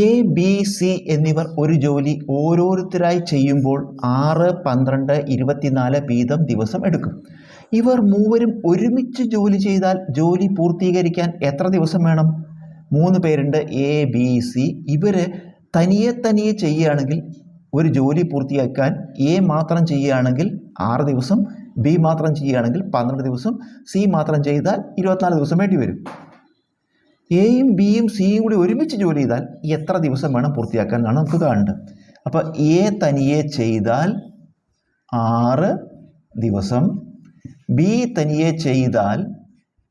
A B C എന്നിവർ ഒരു ജോലി ഓരോരുത്തരായി ചെയ്യുമ്പോൾ ആറ് പന്ത്രണ്ട് ഇരുപത്തിനാല് വീതം ദിവസം എടുക്കും. ഇവർ മൂവരും ഒരുമിച്ച് ജോലി ചെയ്താൽ ജോലി പൂർത്തീകരിക്കാൻ എത്ര ദിവസം വേണം? മൂന്ന് പേരുണ്ട് എ ബി സി ഇവർ തനിയെ തനിയെ ചെയ്യുകയാണെങ്കിൽ ഒരു ജോലി പൂർത്തിയാക്കാൻ എ മാത്രം ചെയ്യുകയാണെങ്കിൽ ആറ് ദിവസം ബി മാത്രം ചെയ്യുകയാണെങ്കിൽ പന്ത്രണ്ട് ദിവസം സി മാത്രം ചെയ്താൽ ഇരുപത്തിനാല് ദിവസം വേണ്ടി വരും. എയും ബിയും സിയും കൂടി ഒരുമിച്ച് ജോലി ചെയ്താൽ എത്ര ദിവസം വേണം പൂർത്തിയാക്കാൻ എന്നാണ് നമുക്ക് കാണേണ്ടത്. അപ്പോൾ എ തനിയെ ചെയ്താൽ ആറ് ദിവസം ബി തനിയെ ചെയ്താൽ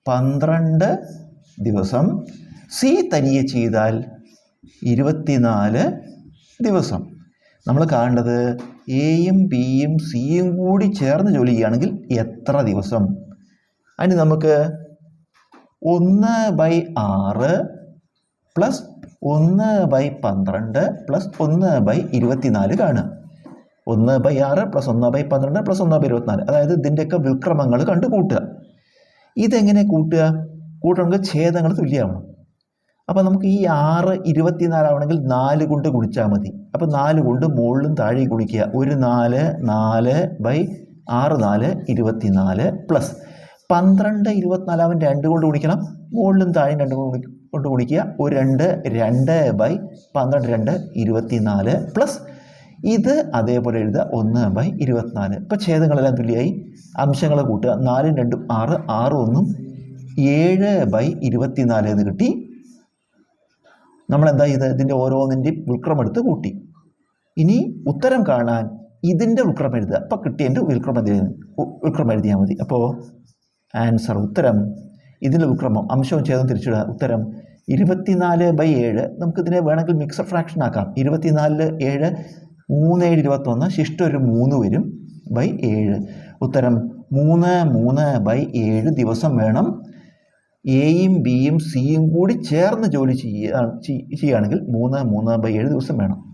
പന്ത്രണ്ട് ദിവസം സി തനിയെ ചെയ്താൽ ഇരുപത്തിനാല് ദിവസം. നമ്മൾ കാണേണ്ടത് എയും ബിയും സിയും കൂടി ചേർന്ന് ജോലി ചെയ്യുകയാണെങ്കിൽ എത്ര ദിവസം? അതിന് നമുക്ക് ഒന്ന് ബൈ ആറ് പ്ലസ് ഒന്ന് ബൈ പന്ത്രണ്ട് പ്ലസ് ഒന്ന് ബൈ ഇരുപത്തിനാല് കാണുക. ഒന്ന് ബൈ ആറ് പ്ലസ് ഒന്ന് ബൈ പന്ത്രണ്ട് പ്ലസ് ഒന്ന് ബൈ ഇരുപത്തിനാല്. അതായത് ഇതിന്റെയൊക്കെ വിക്രമങ്ങൾ കണ്ട് കൂട്ടുക. ഇതെങ്ങനെ കൂട്ടുക? കൂട്ടണമെങ്കിൽ ഛേദങ്ങൾ തുല്യമാവണം. അപ്പോൾ നമുക്ക് ഈ ആറ് ഇരുപത്തിനാലാവണമെങ്കിൽ നാല് കൊണ്ട് ഗുണിച്ചാൽ മതി. അപ്പോൾ നാല് കൊണ്ട് മുകളിലും താഴെ ഗുണിക്കുക. ഒരു നാല് നാല് ബൈ ആറ് നാല് ഇരുപത്തിനാല് പ്ലസ് പന്ത്രണ്ട് ഇരുപത്തിനാലാവൻ രണ്ട് കൊണ്ട് ഗുണിക്കണം. മുകളിലും താഴെയും രണ്ട് കൊണ്ട് കൊണ്ട് ഗുണിക്കുക. ഒരു രണ്ട് രണ്ട് ബൈ പന്ത്രണ്ട് രണ്ട് ഇരുപത്തിനാല് പ്ലസ് ഇത് അതേപോലെ എഴുതുക. ഒന്ന് ബൈ ഇരുപത്തിനാല്. ഇപ്പോൾ ഛേദങ്ങളെല്ലാം തുല്യമായി. അംശങ്ങൾ കൂട്ടുക. നാലും രണ്ടും ആറ്. ആറ് ഒന്നും ഏഴ് ബൈ ഇരുപത്തിനാല് എന്ന് കിട്ടി. നമ്മളെന്താ ചെയ്ത് ഇതിന്റെ ഓരോന്നിന്റെയും ഉൾക്രമം എടുത്ത് കൂട്ടി. ഇനി ഉത്തരം കാണാൻ ഇതിന്റെ വിൽക്രം എഴുതുക. അപ്പോൾ കിട്ടിയതിന്റെ ഉൾക്രമം എഴുതി ഉൾക്രമം എഴുതിയാൽ മതി. അപ്പോൾ ആൻസർ. ഉത്തരം ഇതിന്റെ വിക്രമം അംശവും ചേർന്ന് തിരിച്ചിടുക. ഉത്തരം ഇരുപത്തിനാല് ബൈ ഏഴ്. നമുക്കിതിനെ വേണമെങ്കിൽ മിക്സഡ് ഫ്രാക്ഷൻ ആക്കാം. ഇരുപത്തിനാലിൽ ഏഴ് മൂന്ന് ഏഴ് ഇരുപത്തൊന്ന് ശിഷ്ടം ഒരു മൂന്ന് വരും ബൈ ഏഴ്. ഉത്തരം മൂന്ന് മൂന്ന് ബൈ ഏഴ് ദിവസം വേണം. എയും ബിയും സിയും കൂടി ചേർന്ന് ജോലി ചെയ്യുക ചെയ്യുകയാണെങ്കിൽ മൂന്ന് മൂന്ന് ബൈ ഏഴ് ദിവസം വേണം.